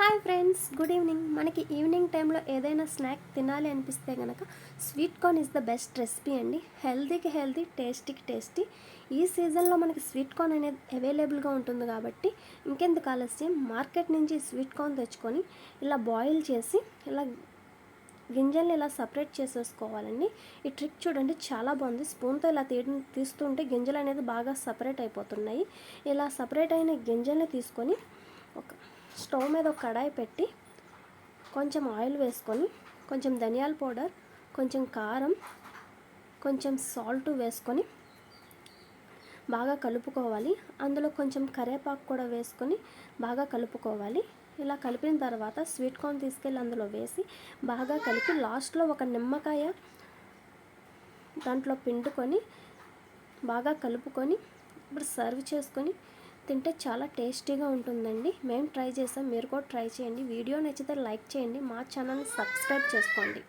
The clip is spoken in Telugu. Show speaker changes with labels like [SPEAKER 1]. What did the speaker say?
[SPEAKER 1] Hi friends good evening. మనకి ఈవినింగ్ టైంలో ఏదైనా స్నాక్ తినాలి అనిపిస్తే కనుక sweet corn is the best recipe అండి. హెల్తీకి హెల్తీ టేస్టీకి టేస్టీ. ఈ సీజన్లో మనకి స్వీట్ కార్న్ అనేది అవైలబుల్గా ఉంటుంది కాబట్టి ఇంకెందుకు ఆలస్యం మార్కెట్ నుంచి స్వీట్ కార్న్ తెచ్చుకొని ఇలా బాయిల్ చేసి ఇలా గింజల్ని ఇలా సపరేట్ చేసేసుకోవాలండి. ఈ ట్రిక్ చూడండి చాలా బాగుంది. స్పూన్తో ఇలా తీ తీస్తుంటే గింజలు అనేది బాగా సపరేట్ అయిపోతున్నాయి. ఇలా సపరేట్ అయిన గింజల్ని తీసుకొని ఒక స్టవ్ మీద ఒక కడాయి పెట్టి కొంచెం ఆయిల్ వేసుకొని కొంచెం ధనియాల పౌడర్ కొంచెం కారం కొంచెం సాల్ట్ వేసుకొని బాగా కలుపుకోవాలి. అందులో కొంచెం కరివేపాకు కూడా వేసుకొని బాగా కలుపుకోవాలి. ఇలా కలిపిన తర్వాత స్వీట్ కార్న్ తీసుకెళ్ళి అందులో వేసి బాగా కలిపి లాస్ట్లో ఒక నిమ్మకాయ దాంట్లో పిండుకొని బాగా కలుపుకొని ఇప్పుడు సర్వ్ చేసుకొని తింటే చాలా టేస్టీగా ఉంటుందండి. మేము ట్రై చేసాం. మీరు కూడా ట్రై చేయండి. వీడియో నచ్చితే లైక్ చేయండి. మా ఛానల్ని సబ్స్క్రైబ్ చేసుకోండి.